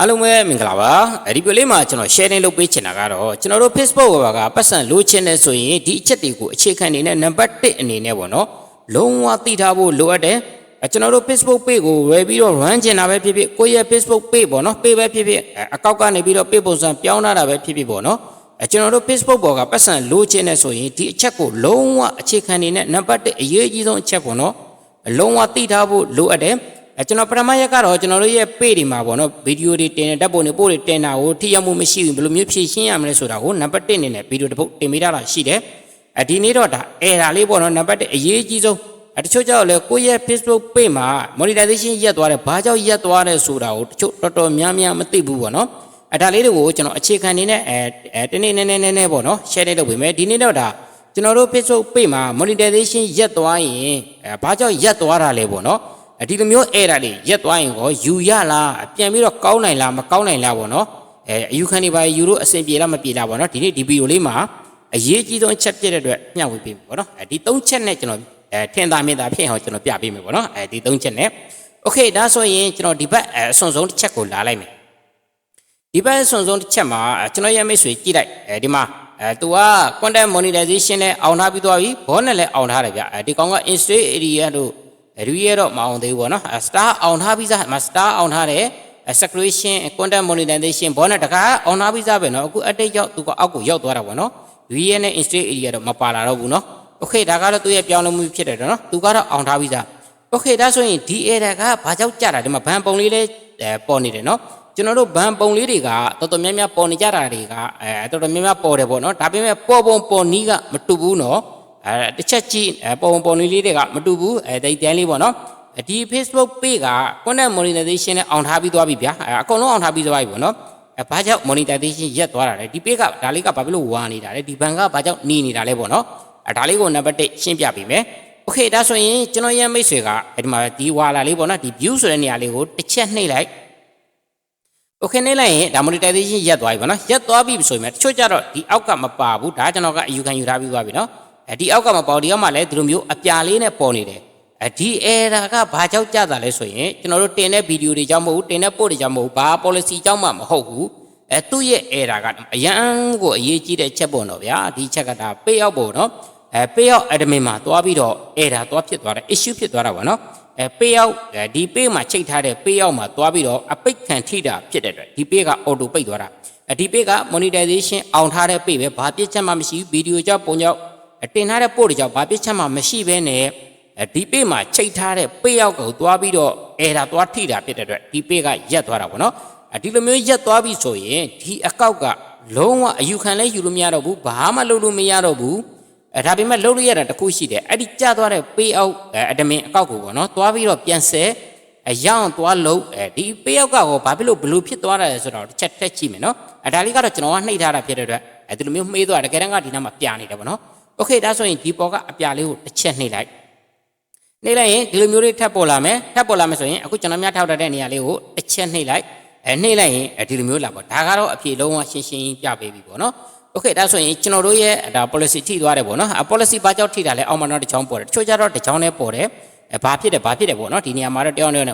အားလုံးပဲမင်္ဂလာပါအဲဒီပြလေးမှာကျွန်တော် sharing လုပ်ပေးချင်တာကတော့ကျွန်တော်တို့ Facebook ဘာကပတ်စံလိုချင်တယ်ဆိုရင်ဒီအချက်တွေကိုအခြေခံနေနဲ့ number 1အနေနဲ့ပေါ့နော်လုံးဝသိထားဖို့လိုအပ်တယ်အဲကျွန်တော်တို့ Facebook page ကိုဝယ်ပြီးတော့ run ချင်တာပဲဖြစ်ဖြစ်ကိုယ့်ရဲ့ Facebook page ပေါ့နော် page ပဲဖြစ်ဖြစ်အဲအကောက်ကနေပြီးတော့ page ပုံစံပြောင်းလာတာပဲဖြစ်ဖြစ်ပေါ့နော်အဲကျွန်တော်တို့ Facebook ပေါ်ကပတ်စံလိုချင်တယ်ဆိုရင်ဒီအချက်ကိုလုံးဝအခြေခံနေနဲ့ number 1အရေးကြီးဆုံးအချက်ပေါ့နော်လုံးဝသိထားဖို့လိုအပ်တယ် အဲကျွန်တော်ပထမရက်ကတော့ကျွန်တော်တို့ရဲ့ page တွေမှာပေါ့နော်ဗီဒီယိုတွေတင်တဲ့ဓာတ်ပုံတွေပို့တွေတင်တာကိုထိရောက်မှုမရှိဘူးဘယ်လိုမျိုးဖြည့်ရှင်းရမလဲဆိုတာကိုနံပါတ်1အနေနဲ့ဗီဒီယိုတစ်ပုဒ်တင်ပေးထားတာရှိတယ်အဲဒီနေ့တော့ဒါအဲဒါလေးပေါ့နော်နံပါတ်1အရေးကြီးဆုံးအဲတချို့ကြောက်လဲကိုယ့်ရဲ့ Facebook page မှာ monetization ရက်သွားတယ်ဘာကြောင့်ရက်သွားတယ်ဆိုတာကိုတချို့တော်တော်များများမသိဘူးပေါ့နော်အဲဒါလေးတွေကိုကျွန်တော်အခြေခံနေနဲ့အဲအဲတနေ့နည်းနည်းနည်းနည်းပေါ့နော် share လုပ်ပေးမယ်ဒီနေ့တော့ဒါကျွန်တော်တို့ Facebook page မှာ monetization ရက်သွားရင်အဲဘာကြောင့်ရက်သွားတာလဲပေါ့နော်အ ဒီလိုမျိုးအဲ့ဒါလေးရက်သွားရင်ကိုယူရလားပြန်ပြီးတော့ကောင်းနိုင်လားမကောင်းနိုင်လားပေါ့နော်အဲအယူခံနေပါယူလို့အဆင်ပြေလားမပြေလားပေါ့နော်ဒီနေ့ဒီဗီဒီယိုလေးမှာအရေးကြီးဆုံးအချက်ပြတဲ့အတွက်မျှဝေပေးမယ်ပေါ့နော်အဲဒီ၃ချက်နဲ့ကျွန်တော်အဲထင်သာမြင်သာဖြစ်အောင်ကျွန်တော်ပြပေးမယ်ပေါ့နော်အဲဒီ၃ချက်နဲ့โอเคဒါဆိုရင်ကျွန်တော်ဒီဘက်အဆွန်ဆုံးတစ်ချက်ကိုလာလိုက်မယ် ဒီဘက်ဆွန်ဆုံးတစ်ချက်မှာအဲကျွန်တော်ရဲ့မိတ်ဆွေကြည့်လိုက်အဲဒီမှာအဲသူက content monetization နဲ့အောင်ထားပြီးသွားပြီဘောနဲ့လည်းအောင်ထားတယ်ဗျအဲဒီကောင်က install area တို့ ရီရဲတော့မအောင်သေးဘူးပေါ့နော်စတာအောင်ထားပြီးသားမစတာအောင်ထားတယ် secretion quantum monetization ဘောနဲ့တကားအောင်ထားပြီးသားပဲနော်အခု update ရောက်သူကအောက်ကိုရောက်သွားတာပေါ့နော် VN နဲ့ instate area တော့မပါလာတော့ဘူးနော် okay ဒါကတော့သူ့ရဲ့ပြောင်းလဲမှုဖြစ်တယ်နော်သူကတော့အောင်ထားပြီးသား okay ဒါဆိုရင်ဒီ error ကဘာကြောင့်ကြတာဒီမှာဘန်ပုံလေးလဲပေါ်နေတယ်နော်ကျွန်တော်တို့ဘန်ပုံလေးတွေကတော်တော်များများပေါ်နေကြတာတွေကအဲတော်တော်များများပေါ်တယ်ပေါ့နော်ဒါပေမဲ့ပေါ်ပုံပေါ်နီးကမတူဘူးနော် အဲတစ်ချက်ကြည့်အဲပေါ်ပုံပေါ်နီးလေးတွေကမတူဘူးအဲဒီတိုင်းလေးပေါ့နော်ဒီ Facebook page က content monetization နဲ့အောင်ထားပြီးသွားပြီဗျာအဲအကုန်လုံးအောင်ထားပြီးသွားပြီပေါ့နော်အဲဘာကြောင့် monetization ရက်သွားတာလဲဒီ page ကဒါလေးကဘာဖြစ်လို့ဝါနေတာလဲဒီဘန်ကဘာကြောင့်နီးနေတာလဲပေါ့နော်အဲဒါလေးကိုနံပါတ်1ရှင်းပြပေးမယ်โอเคဒါဆိုရင်ကျွန်တော်ရဲ့မိတ်ဆွေကအဲဒီမှာဒီဝါလာလေးပေါ့နော်ဒီ view ဆိုတဲ့နေရာလေးကိုတစ်ချက်နှိပ်လိုက် โอเคနေလိုက်ရင်ဒါ monetization ရက်သွားပြီပေါ့နော်ရက်သွားပြီဆိုရင်တချို့ကြတော့ဒီအောက်ကမပါဘူးဒါကျွန်တော်ကအယူခံယူထားပြီးသွားပြီနော်အဲ ဒီအောက်ကမပေါ်ဒီအောက်မှာလည်းဒီလိုမျိုးအပြာလေးနဲ့ပေါ်နေတယ်အဲဒီ error ကဘာကြောင့်ကြတာလဲဆိုရင်ကျွန်တော်တို့တင်တဲ့ဗီဒီယိုတွေကြောင့်မဟုတ်ဘူးတင်တဲ့ post တွေကြောင့်မဟုတ်ဘူးဘာ policy ကြောင့်မှမဟုတ်ဘူးအဲသူ့ရဲ့ error ကအရန်ကိုအရေးကြီးတဲ့ချက်ပေါ့နော်ဗျာဒီချက်ကဒါ pay out ပေါ့နော်အဲ pay out admin မှာသွားပြီးတော့ error သွားဖြစ်သွားတယ် issue ဖြစ်သွားတာပေါ့နော်အဲ pay out ဒီ pay မှာချိန်ထားတဲ့ pay out မှာသွားပြီးတော့အပိတ်ခံထိတာဖြစ်တဲ့အတွက်ဒီ pay က auto ပိတ်သွားတာအဒီ pay က monetization အောင်ထားတဲ့ pay ပဲဘာပြစ်ချက်မှမရှိဘူးဗီဒီယိုကြောင့်ပုံကြောင့် တင်ထားတဲ့ post တွေကြောင့်ဘာပြစ်ချက်မှမရှိဘဲနဲ့ဒီ pay မှာချိန်ထားတဲ့ pay out ကိုသွားပြီးတော့ error သွားထိတာဖြစ်တဲ့အတွက်ဒီ pay ကရက်သွားတာပေါ့နော်ဒီလိုမျိုးရက်သွားပြီဆိုရင်ဒီအကောက်ကလုံးဝအယူခံလဲယူလို့မရတော့ဘူးဘာမှလုပ်လို့မရတော့ဘူးအဲဒါပေမဲ့လုပ်လို့ရတာတစ်ခုရှိတယ်အဲ့ဒီကျသွားတဲ့ pay out အဒမင်အကောက်ကိုပေါ့နော်သွားပြီးတော့ပြန်ဆဲအရောင်းသွားလို့အဲဒီ pay out ကဟောဘာဖြစ်လို့ဘလို့ဖြစ်သွားတာလဲဆိုတော့တစ်ချက်ထက်ကြည့်မယ်နော်အဲဒါလေးကတော့ကျွန်တော်ကနှိပ်ထားတာဖြစ်တဲ့အတွက်အဲဒီလိုမျိုးမှေးသွားတကယ်တမ်းကဒီနားမှာပြနေတယ်ပေါ့နော် โอเคဒါဆိုရင်ဒီပေါ်ကအပြာလေးကိုတစ်ချက်နှိပ်လိုက်နှိပ်လိုက်ရင်ဒီလိုမျိုးလေးထပ်ပေါ်လာမယ်ထပ်ပေါ်လာမယ်ဆိုရင်အခုကျွန်တော်များထောက်ထားတဲ့နေရာလေးကိုတစ်ချက်နှိပ်လိုက်အဲနှိပ်လိုက်ရင်ဒီလိုမျိုးလာပေါ့ဒါကတော့အဖြေလုံးဝရှင်းရှင်းပြပေးပြီပေါ့နော် โอเคဒါဆိုရင်ကျွန်တော်တို့ရဲ့ဒါ policy ထိသွားတယ်ပေါ့နော်အ policy ဘာကြောင့်ထိတာလဲအောက်မှာတော့တစ်ချောင်းပေါ်တယ်တချို့ကြတော့တစ်ချောင်းနဲ့ပေါ်တယ်အဲဘာဖြစ်တယ်ဘာဖြစ်တယ်ပေါ့နော်ဒီနေရာမှာတော့တယောက်နဲ့အဲ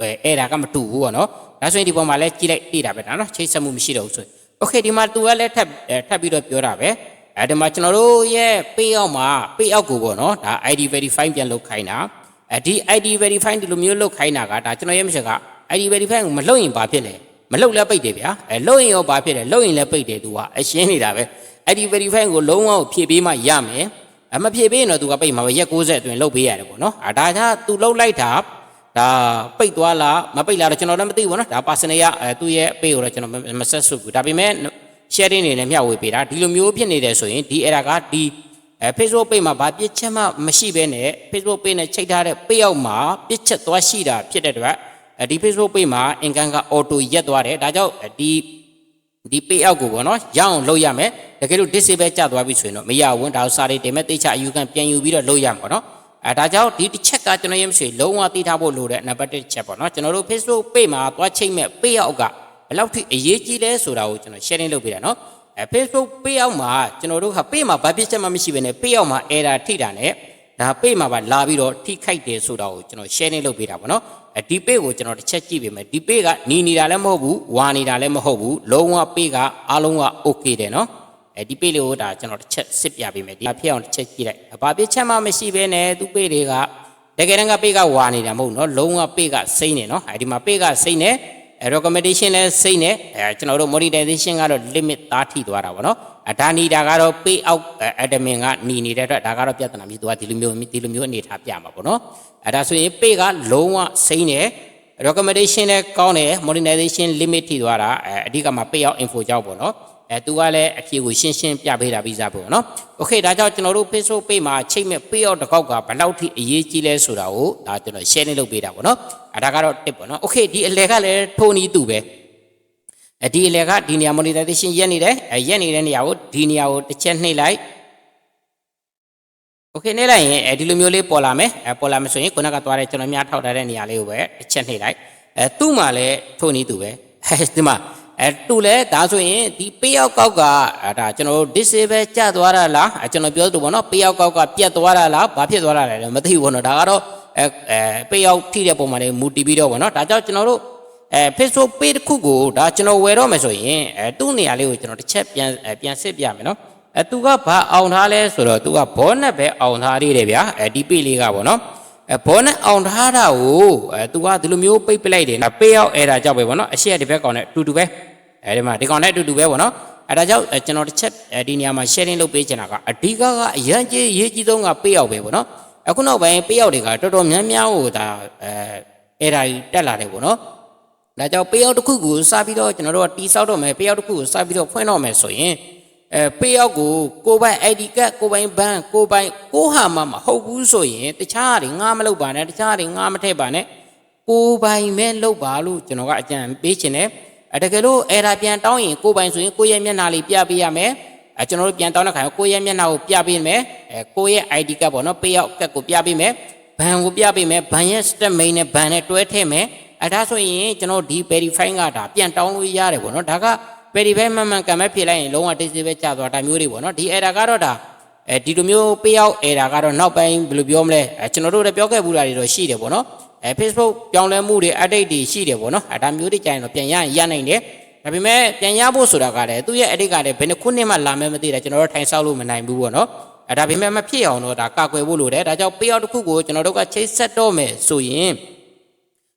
အဲအဲ့ဒါကမတူဘူးပေါ့နော်ဒါဆိုရင်ဒီပေါ်မှာလဲကြည့်လိုက်သိတာပဲဒါနော်ချိတ်ဆက်မှုမရှိတော့ဘူးဆိုရင်โอเคဒီမှာသူကလည်းထပ်ထပ်ပြီးတော့ပြောတာပဲ အဲဒီမှာကျွန်တော်တို့ရဲ့ pay out မှာ pay out ကိုပေါ့နော်ဒါ ID verify ပြန်လုပ်ခိုင်းတာအဲဒီ ID verify ဒီလိုမျိုးလုပ်ခိုင်းတာကဒါကျွန်တော်ရဲ့မရှိက ID verify ကိုမလုပ်ရင်ဘာဖြစ်လဲမလုတ်လည်းပိတ်တယ်ဗျာအဲလုတ်ရင်ရောဘာဖြစ်လဲလုတ်ရင်လည်းပိတ်တယ်သူကအရှင်းနေတာပဲအဲ့ဒီ verify ကိုလုံးဝဖြည့်ပေးမှရမယ်အမဖြည့်ပေးရင်တော့သူကပိတ်မှာပဲရက်60အတွင်းလုတ်ပေးရတယ်ပေါ့နော်အာဒါကသူလုတ်လိုက်တာဒါပိတ်သွားလားမပိတ်လားတော့ကျွန်တော်လည်းမသိဘူးနော်ဒါ personal ရအဲသူ့ရဲ့အပေးကိုတော့ကျွန်တော်မဆက်စုဘူးဒါပေမဲ့ sharing နေနဲ့မျှဝေပေးတာဒီလိုမျိုးဖြစ်နေတယ်ဆိုရင်ဒီ error ကဒီအဲ Facebook page မှာဘာပြစ်ချက်မှမရှိဘဲနဲ့ Facebook page နဲ့ချိန်ထားတဲ့ page အောက်မှာပြစ်ချက်သွားရှိတာဖြစ်တဲ့အတွက်ဒီ Facebook page မှာ income က auto ရက်သွားတယ်ဒါကြောင့်ဒီဒီ pay out ကိုပေါ့နော်ရအောင်လုပ်ရမယ်တကယ်လို့ disable ကျသွားပြီဆိုရင်တော့မရဘူးဒါစာတွေတင်မဲ့တိတ်ချအယူခံပြန်ယူပြီးတော့လုပ်ရမှာပေါ့နော်အဲဒါကြောင့်ဒီတစ်ချက်ကကျွန်တော်ရမရှိလုံးဝသိထားဖို့လိုတဲ့နံပါတ်1ချက်ပေါ့နော်ကျွန်တော်တို့ Facebook page မှာသွားချိန်မဲ့ pay out က ဘယ်လောက်ထိအရေးကြီးလဲဆိုတာကိုကျွန်တော် sharing လုပ်ပေးတာနော်အဲ Facebook pay out မှာကျွန်တော်တို့က pay မှာဘာဖြစ်ချက်မှမရှိဘဲနဲ့ pay out မှာ error ထိတာ ਨੇ ဒါဒါပေ့မှာပါလာပြီးတော့ထိခိုက်တယ်ဆိုတာကိုကျွန်တော် share နေလုပ်ပေးတာပေါ့နော်အဲဒီပေ့ကိုကျွန်တော်တစ်ချက်ကြည့်ပေးမယ်ဒီပေ့ကနီနေတာလည်းမဟုတ်ဘူးဝါနေတာလည်းမဟုတ်ဘူးလုံးဝပေ့ကအားလုံးက okay တယ်နော်အဲဒီပေ့လေးကိုဒါကျွန်တော်တစ်ချက်စစ်ပြပေးမယ်ဒီဖြစ်အောင်တစ်ချက်ကြည့်လိုက်ဘာပြချက်မှမရှိဘဲနဲ့သူပေ့တွေကတကယ်တမ်းကပေ့ကဝါနေတာမဟုတ်နော်လုံးဝပေ့ကစိမ့်နေနော်အဲဒီမှာပေ့ကစိမ့်နေအဲ recommendation လဲစိတ်နဲ့အဲကျွန်တော်တို့ monetization ကတော့ limit သားထိသွားတာဗောနော်အဒါနီတာကတော့ pay out admin ကหนีနေတဲ့အတွက်ဒါကတော့ပြဿနာမျိုးသူကဒီလိုမျိုးဒီလိုမျိုးအနေထားပြမှာဗောနော်အဲဒါဆိုရင် pay ကလုံးဝစိတ်နဲ့ recommendation လဲကောင်းတယ် monetization limit ထိသွားတာအဲအဓိကမှာ pay out info ကြောင့်ဗောနော်အဲသူကလည်းအဖြေကိုရှင်းရှင်းပြပေးတာပြီးသားပေါ့နော်။ Okay ဒါကြောင့်ကျွန်တော်တို့ Facebook page မှာချိန်မဲ့ pay out တစ်ခေါက်ကဘယ်လောက်ထိအရေးကြီးလဲဆိုတာကိုဒါကျွန်တော် share နေလုပ်ပေးတာပေါ့နော်။အဲ ဒါကတော့ tip ပေါ့နော်။ Okay ဒီအလဲကလည်းထိုးနီးသူပဲ။အဲဒီအလဲကဒီနေရာ monetization ရက်နေတယ်။အဲရက်နေတဲ့နေရာကိုဒီနေရာကိုတစ်ချက်နှိပ်လိုက်။ Okay နှိပ်လိုက်ရင်အဲဒီလိုမျိုးလေးပေါ်လာမယ်။အဲပေါ်လာမယ်ဆိုရင်ခုနကသွားတဲ့ကျွန်တော်များထောက်ထားတဲ့နေရာလေးကိုပဲတစ်ချက်နှိပ်လိုက်။အဲသူ့မှာလည်းထိုးနီးသူပဲ။အဲဒီမှာအဲတူလဲဒါဆိုရင်ဒီပေးရောက်ကောက်ကအဲဒါကျွန်တော်တို့ disable ကျသွားတာလားအဲကျွန်တော်ပြောသလိုပေါ့နော်ပေးရောက်ကောက်ကပြတ်သွားတာလားဘာဖြစ်သွားတာလဲမသိဘူးပေါ့နော်ဒါကတော့ အဲအဲပေးရောက်ထိတဲ့ပုံမှာလည်းမူတည်ပြီးတော့ပေါ့နော်ဒါကြောင့်ကျွန်တော်တို့အဲ Facebook page တစ်ခုကိုဒါကျွန်တော်ဝယ်တော့မယ်ဆိုရင်အဲသူ့နေရာလေးကိုကျွန်တော်တစ်ချက်ပြန်ပြန်စစ်ပြမယ်နော်အဲသူကဘာအောင်ထားလဲဆိုတော့သူကဘောနက်ပဲအောင်ထားသေးတယ်ဗျာအဲဒီ page လေးကပေါ့နော်အဲဘောနဲ့အောင်ထားတာကိုအဲသူကဒီလိုမျိုးပိတ်ပလိုက်တယ်နော်ပေးရောက်အဲဒါကြောက်ပဲပေါ့နော်အရှိရဒီဘက်ကောင်နဲ့အတူတူပဲအဲဒီမှာဒီကောင်နဲ့အတူတူပဲပေါ့နော်အဲဒါကြောင့်ကျွန်တော်တစ်ချက်ဒီနေရာမှာ sharing လုပ်ပေးချင်တာကအဓိကကအရန်ကြီးရေးကြီးဆုံးကပေးရောက်ပဲပေါ့နော် အခုနောက်ပိုင်းပေးရောက်တွေကတော်တော်များများဟိုဒါအဲအဲဒါကြီးတက်လာတယ်ပေါ့နော်ဒါကြောင့်ပေးရောက်တစ်ခုကိုစပြီးတော့ကျွန်တော်တို့ကတီးဆောက်တော့မယ်ပေးရောက်တစ်ခုကိုစပြီးတော့ဖွင့်တော့မယ်ဆိုရင်အဲပေးရောက်ကိုကိုပိုင် ID ကတ်ကိုပိုင်ဘန်းကိုပိုင်ကိုဟာမှမဟုတ်ဘူးဆိုရင်တခြားတွေငါမလုပ်ပါနဲ့တခြားတွေငါမထည့်ပါနဲ့ကိုပိုင်မဲလုပ်ပါလို့ကျွန်တော်ကအကြံပေးချင်တယ်အဲတကယ်လို့အဲ့ဒါပြန်တောင်းရင်ကိုပိုင်ဆိုရင်ကိုရဲ့မျက်နှာလေးပြပေးရမယ် အဲကျွန်တော်တို့ပြန်တောင်းတဲ့ခါကိုရဲ့မျက်နှာကိုပြပေးမယ်အဲကိုရဲ့ ID ကတ်ပေါ့နော်ပေးရောက်ကတ်ကိုပြပေးမယ်ဘန်ကိုပြပေးမယ်ဘန်ရဲ့ step main နဲ့ဘန်နဲ့တွဲထည့်မယ်အဲဒါဆိုရင်ကျွန်တော်ဒီ verify ကဒါပြန်တောင်းလို့ရတယ်ပေါ့နော်ဒါက verify မှန်မှန်ကံမဲ့ဖြေလိုက်ရင်လုံးဝ disable ကျသွားတာမျိုးတွေပေါ့နော်ဒီ error ကတော့ဒါအဲဒီလိုမျိုးပေးရောက် error ကတော့နောက်ပိုင်းဘယ်လိုပြောမလဲအဲကျွန်တော်တို့လည်းပြောခဲ့ဘူးတာတွေတော့ရှိတယ်ပေါ့နော်အဲ Facebook ပြောင်းလဲမှုတွေ update တွေရှိတယ်ပေါ့နော်အဲဒါမျိုးတွေကြရင်တော့ပြန်ရရင်ရနိုင်တယ် ဒါပေမဲ့ပြန်ရဖို့ဆိုတာကလည်းသူ့ရဲ့ edit ကလည်းဘယ်နှခုနှစ်မှလာမယ်မသိတာကျွန်တော်တို့ထိုင်ဆောက်လို့မနိုင်ဘူးပေါ့နော်အဲဒါပေမဲ့မဖြစ်အောင်တော့ဒါကာကွယ်ဖို့လိုတယ်ဒါကြောင့်ပေးရောက်တစ်ခုကိုကျွန်တော်တို့ကချိတ်ဆက်တော့မယ်ဆိုရင်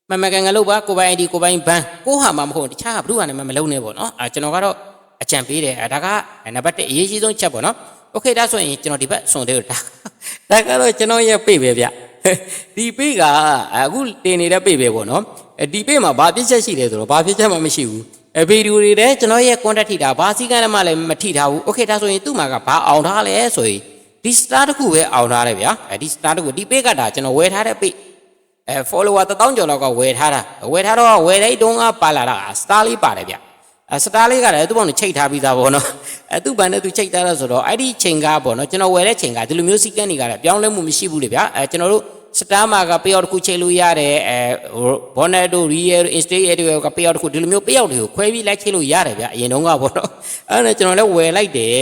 မမကန်ကလို့ပါကိုပိုင် ID ကိုပိုင်ဘန်းကိုဟာမှမဟုတ်တခြားဘ누구ကနေမှမလုံးနဲ့ပေါ့နော်အဲကျွန်တော်ကတော့အကြံပေးတယ်အဲဒါကနံပါတ်1အရေးကြီးဆုံးချက်ပေါ့နော်โอเคဒါဆိုရင်ကျွန်တော်ဒီဘက်ဆွန်သေးလို့ဒါဒါကတော့ကျွန်တော်ရဲ့ပြေပဲဗျဒီပေကအခုတင်နေတဲ့ပေပဲပေါ့နော်ဒီပေမှာဘာပြစ်ချက်ရှိလဲဆိုတော့ဘာပြစ်ချက်မှမရှိဘူးအဲ ဗီဒီယိုတွေလည်းကျွန်တော်ရဲ့ contact ထိတာဘာစီကံမှလည်းမထိထားဘူးโอเคဒါဆိုရင်သူ့မှာကဘာအောင်ထားလဲဆိုရင်ဒီ star တစ်ခုပဲအောင်ထားတယ်ဗျာအဲဒီ star တစ်ခုဒီပေကဒါကျွန်တော်ဝယ်ထားတဲ့ပေအဲ follower 1000ကျော်လောက်ကဝယ်ထားတာဝယ်ထားတော့ဝယ်တဲ့တုန်းကပါလာတာ star လေးပါတယ်ဗျအစတားလေးကလည်းသူ့ဘောင်ကိုချိတ်ထားပြီးသားပေါ့နော်အဲသူ့ဘန်နဲ့သူချိတ်ထားတာဆိုတော့အဲ့ဒီချိန်ကပေါ့နော်ကျွန်တော်ဝယ်တဲ့ချိန်ကဒီလိုမျိုးစီကန်းတွေကလည်းပြောင်းလဲမှုမရှိဘူးလေဗျာအဲကျွန်တော်တို့ စတားမာကပေးရောက်တစ်ခုချိတ်လို့ရတယ်အဲဘောနက်တို့ရီယယ်အင်စတေးရဲ့ကပေးရောက်တစ်ခုဒီလိုမျိုးပေးရောက်တွေကိုခွဲပြီးလိုက်ချိတ်လို့ရတယ်ဗျာအရင်တုန်းကပေါ့နော်အဲ့ဒါကျွန်တော်လည်းဝယ်လိုက်တယ်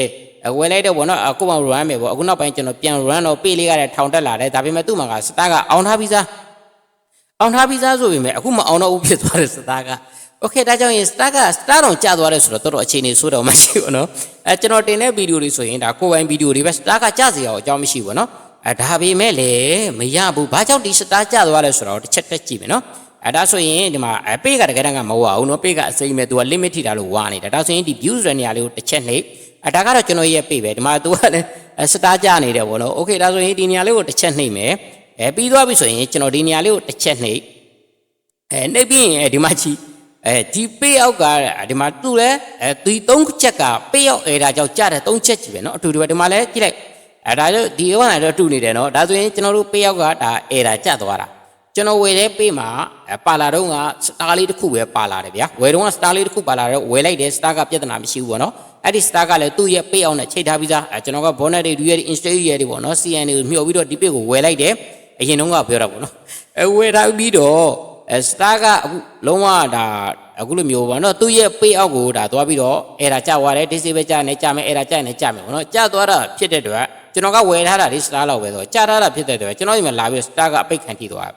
ဝယ်လိုက်တော့ဘောနော်အခုမှ run မယ်ပေါ့အခုနောက်ပိုင်းကျွန်တော်ပြန် run တော့ပေးလေးကလည်းထောင်တက်လာတယ်ဒါပေမဲ့သူ့မှာကစတားကအောင်ထားပြီးသားအောင်ထားပြီးသားဆိုပေမဲ့အခုမအောင်တော့ဘူးဖြစ်သွားတယ်စတားကโอเคဒါကြောင့်ရင် star က star တော့ကြာသွားတယ်ဆိုတော့တော်တော်အခြေအနေဆိုးတော့မရှိဘူးเนาะအဲကျွန်တော်တင်တဲ့ဗီဒီယိုတွေဆိုရင်ဒါကိုယ်ပိုင်ဗီဒီယိုတွေပဲ star ကကြာစီအောင်အကြောင်းမရှိဘူးเนาะ အဲဒါပေမဲ့လေမရဘူးဘာကြောင့်ဒီ star ကြာသွားလဲဆိုတော့တစ်ချက်တက်ကြည့်မယ်เนาะအဲဒါဆိုရင်ဒီမှာအပေးကတကယ်တမ်းကမဟုတ်အောင်เนาะပေးကအစိမ့်မဲ့ तू က limit ထိတာလို့ဝါနေတာဒါဆိုရင်ဒီ views ရနေရာလေးကိုတစ်ချက်နှိပ်အဲဒါကတော့ကျွန်တော်ရဲ့ပေးပဲဒီမှာ तू ကလည်း star ကြာနေတယ်ဗောနော်โอเคဒါဆိုရင်ဒီနေရာလေးကိုတစ်ချက်နှိပ်မယ်အဲပြီးသွားပြီဆိုရင်ကျွန်တော်ဒီနေရာလေးကိုတစ်ချက်နှိပ်အဲနှိပ်ပြီးရင်ဒီမှာချီအဲဒီပေးအောက်ကဒီမှာသူ့လဲအဲဒီသုံးချက်ကပေးအောက်အဲဒါကြောင့်ကြတဲ့သုံးချက်ကြီးပဲเนาะအတူတူပဲဒီမှာလဲကြည့်လိုက် အဲဒါဆိုဒီဥပမာတော့တူနေတယ်နော်ဒါဆိုရင်ကျွန်တော်တို့ပေးရောက်ကဒါအဲဒါကြက်သွားတာကျွန်တော်ဝယ်တဲ့ပေးမှာပါလာတော့ကစတားလေးတစ်ခုပဲပါလာတယ်ဗျာဝယ်တော့ကစတားလေးတစ်ခုပါလာတော့ဝယ်လိုက်တယ်စတားကပြဿနာမရှိဘူးပေါ့နော်အဲ့ဒီစတားကလည်းသူ့ရဲ့ပေးအောင်နဲ့ချိန်ထားပြီးသားကျွန်တော်က bonnet တွေ real instate တွေတွေပေါ့နော် CN တွေကိုမျှော်ပြီးတော့ဒီပေးကိုဝယ်လိုက်တယ်အရင်တုန်းကပြောတာပေါ့နော်အဲဝယ်ထားပြီးတော့စတားကအခုလုံးဝဒါအခုလိုမျိုးပေါ့နော်သူ့ရဲ့ပေးအောက်ကိုဒါသွားပြီးတော့အဲ့ဒါကြာသွားတယ် disable ကြာနေကြာမယ်အဲ့ဒါကြာနေကြာမယ်ပေါ့နော်ကြာသွားတာဖြစ်တဲ့အတွက် ကျွန်တော်ကဝယ်ထားတာဒီစတားလောက်ပဲဆိုတော့ကြားထားတာဖြစ်တဲ့အတွက်ကျွန်တော်ဒီမှာလာပြီးစတားကအပိတ်ခံထိသွားတယ်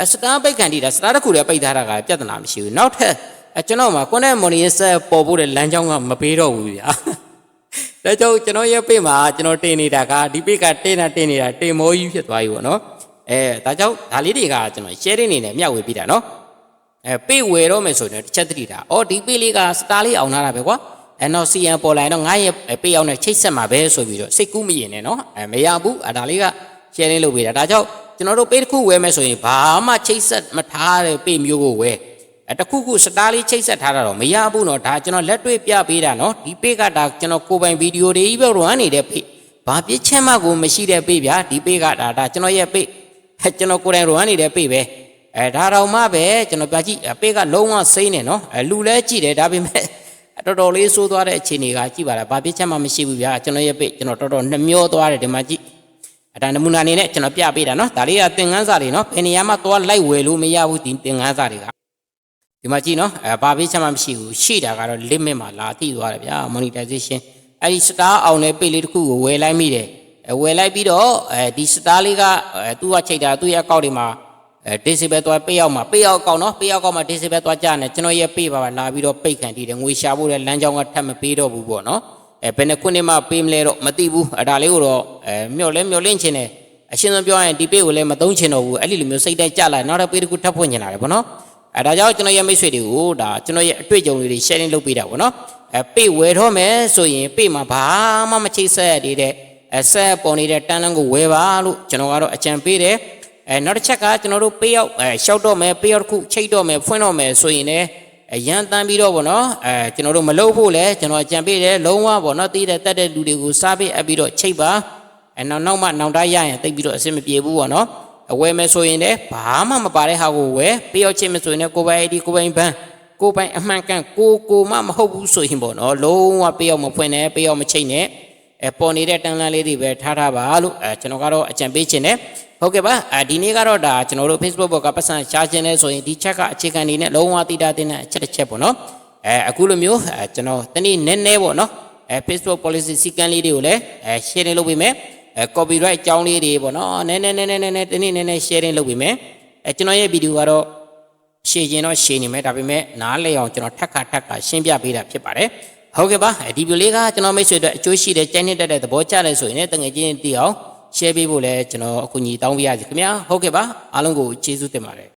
အဲစတားပိတ်ခံထိတာစတားတစ်ခုတည်းပိတ်ထားတာကပြဿနာမရှိဘူးနောက်ထပ်အဲကျွန်တော်မှာကွန်တဲ့မော်နီယဆက်ပေါ်ဖို့တဲ့လမ်းကြောင်းကမပေးတော့ဘူးဗျာဒါကြောင့်ကျွန်တော်ရဲ့ပိတ်မှာကျွန်တော်တင်နေတာကဒီပိတ်ကတင်တာတင်နေတာတင်မောကြီးဖြစ်သွားပြီပေါ့နော်အဲဒါကြောင့်ဒါလေးတွေကကျွန်တော် sharing နေနဲ့မျှဝေပြတာနော်အဲပိတ်ဝယ်တော့မယ်ဆိုရင်တစ်ချက်သတိတာအော်ဒီပိတ်လေးကစတားလေးအောင်လာတာပဲကွာ အဲတော့ CN ပေါ်လာရင်တော့ငါရဲ့ပေးအောင်နဲ့ချိတ်ဆက်မှာပဲဆိုပြီးတော့စိတ်ကူးမရင်နဲ့နော်အဲမရဘူးအဲဒါလေးက sharing လုပ်ပေးတာဒါကြောင့်ကျွန်တော်တို့ပေးတစ်ခုဝယ်မယ်ဆိုရင်ဘာမှချိတ်ဆက်မထားတဲ့ပေးမျိုးကိုဝယ်အဲတခုခုစတားလေးချိတ်ဆက်ထားတာတော့မရဘူးနော်ဒါကျွန်တော်လက်တွေ့ပြပေးတာနော်ဒီပေးကဒါကျွန်တော်ကိုပိုင်ဗီဒီယိုတွေကြီးပဲ run နေတဲ့ပေးဘာပြစ်ချက်မှကိုမရှိတဲ့ပေးဗျာဒီပေးကဒါဒါကျွန်တော်ရဲ့ပေးကျွန်တော်ကိုယ်တိုင် run နေတဲ့ပေးပဲအဲဒါတော့မှပဲကျွန်တော်ပြကြည့်ပေးကလုံးဝစိမ့်နေနော်အဲလူလဲကြည့်တယ်ဒါပေမဲ့ တော်တော်လေးဆိုးသွားတဲ့အခြေအနေကကြည့်ပါလားဘာဖြစ်ချက်မှမရှိဘူးဗျာကျွန်တော်ရဲ့ပိတ်ကျွန်တော်တော်တော်နှမျောသွားတယ်ဒီမှာကြည့်အတန်နမူနာအနေနဲ့ကျွန်တော်ပြပေးတာနော်ဒါလေးကသင်ခန်းစာတွေနော်ဘယ်နေရာမှာသွားလိုက်ဝယ်လို့မရဘူးဒီသင်ခန်းစာတွေကဒီမှာကြည့်နော်အဲဘာပေးချင်မှမရှိဘူးရှိတာကတော့ limit မှာလာတိသွားတယ်ဗျာ monetization အဲဒီ star အောင်တဲ့ page လေးတစ်ခုကိုဝယ်လိုက်မိတယ်ဝယ်လိုက်ပြီးတော့အဲဒီ star လေးကသူ့ကချိန်တာသူ့ရဲ့ account တွေမှာ အဲ disable သွားပေးအောင်မှာပေးအောင်အကောင့်နော်ပေးအောင်အကောင့်မှာ disable သွားကြတယ်ကျွန်တော်ရဲ့ပေးပါပါလာပြီးတော့ပိတ်ခံတည်တယ်ငွေရှာဖို့လည်းလမ်းကြောင်းကထပ်မပေးတော့ဘူးပေါ့နော်အဲဘယ်နှခုနှစ်မှပေးမလဲတော့မသိဘူးအဲဒါလေးကိုတော့အဲမျောလဲမျောလင့်ချင်တယ်အရှင်းဆုံးပြောရင်ဒီပေးကိုလည်းမသုံးချင်တော့ဘူးအဲ့ဒီလိုမျိုးစိတ်တက်ကြလာနောက်တစ်ပေးတစ်ခုထပ်ဖွင့်ချင်လာတယ်ပေါ့နော်အဲဒါကြောင့်ကျွန်တော်ရဲ့မိတ်ဆွေတွေကိုဒါကျွန်တော်ရဲ့အတွေ့အကြုံလေးတွေ sharing လုပ်ပေးတာပေါ့နော်အဲပေဝယ်တော့မယ်ဆိုရင်ပေမှာဘာမှမချိတ်ဆက်ရသေးတဲ့အဆက်ပေါ်နေတဲ့တန်းလန်းကိုဝယ်ပါလို့ကျွန်တော်ကတော့အကြံပေးတယ် အဲနောက်တစ်ချက်ကကျွန်တော်တို့ပေးရောက်အဲရှောက်တော့မယ်ပေးရောက်တစ်ခုချိတ်တော့မယ်ဖွင့်တော့မယ်ဆိုရင်လည်းအရန်တန်းပြီးတော့ဗောနော်အဲကျွန်တော်တို့မလုပ်ဖို့လဲကျွန်တော်အကြံပေးတယ်လုံးဝဗောနော်တည်တဲ့တက်တဲ့လူတွေကိုစားပေးအပ်ပြီးတော့ချိတ်ပါအဲနောက်နောက်မှနောက်တိုင်းရရင်တိတ်ပြီးတော့အဆင်မပြေဘူးဗောနော်အဝယ်မယ်ဆိုရင်လည်းဘာမှမပါတဲ့ဟာကိုဝယ်ပေးရောက်ချင်းမယ်ဆိုရင်လည်းကိုယ်ပိုင် ID ကိုယ်ပိုင်ဘဏ်ကိုယ်ပိုင်အမှန်ကန်ကိုကိုမှမဟုတ်ဘူးဆိုရင်ပေါ့နော်လုံးဝပေးရောက်မဖွင့်နဲ့ပေးရောက်မချိတ်နဲ့ အဲပေါ်နေတဲ့တန်လန်းလေးတွေပဲထားထားပါလို့အဲကျွန်တော်ကတော့အကြံပေးခြင်းနဲ့ဟုတ်ကဲ့ပါအဲဒီနေ့ကတော့ဒါကျွန်တော်တို့ Facebook ဘောကပတ်စံရှားခြင်းလဲဆိုရင်ဒီချက်ကအခြေခံနေနဲ့လုံးဝတိတာတင်တဲ့အချက်တစ်ချက်ပေါ့နော်အဲအခုလိုမျိုးအဲကျွန်တော်တနေ့နည်းနည်းပေါ့နော်အဲ Facebook policy စီကံလေးတွေကိုလည်းအဲ share လုပ်ပေးမယ်အဲ copyright အကြောင်းလေးတွေပေါ့နော်နည်းနည်းနည်းနည်းနည်းနည်းတနေ့နည်းနည်း sharing လုပ်ပေးမယ်အဲကျွန်တော်ရဲ့ဗီဒီယိုကတော့ရှင်းရင်တော့ရှင်းနေမယ်ဒါပေမဲ့နားလည်အောင်ကျွန်တော်ထပ်ခါထပ်ခါရှင်းပြပေးတာဖြစ်ပါတယ် ဟုတ်ကဲ့ပါအဲဒီဗီဒီယိုလေးကကျွန်တော်မိတ်ဆွေတို့အကျိုးရှိတဲ့ကြိုက်နှစ်တက်တဲ့သဘောကျတယ်ဆိုရင်လည်းတငယ်ချင်းတည်အောင် share ပေးဖို့လည်းကျွန်တော်အကူအညီတောင်းပေးရစီခင်ဗျာဟုတ်ကဲ့ပါအားလုံးကိုကျေးဇူးတင်ပါတယ်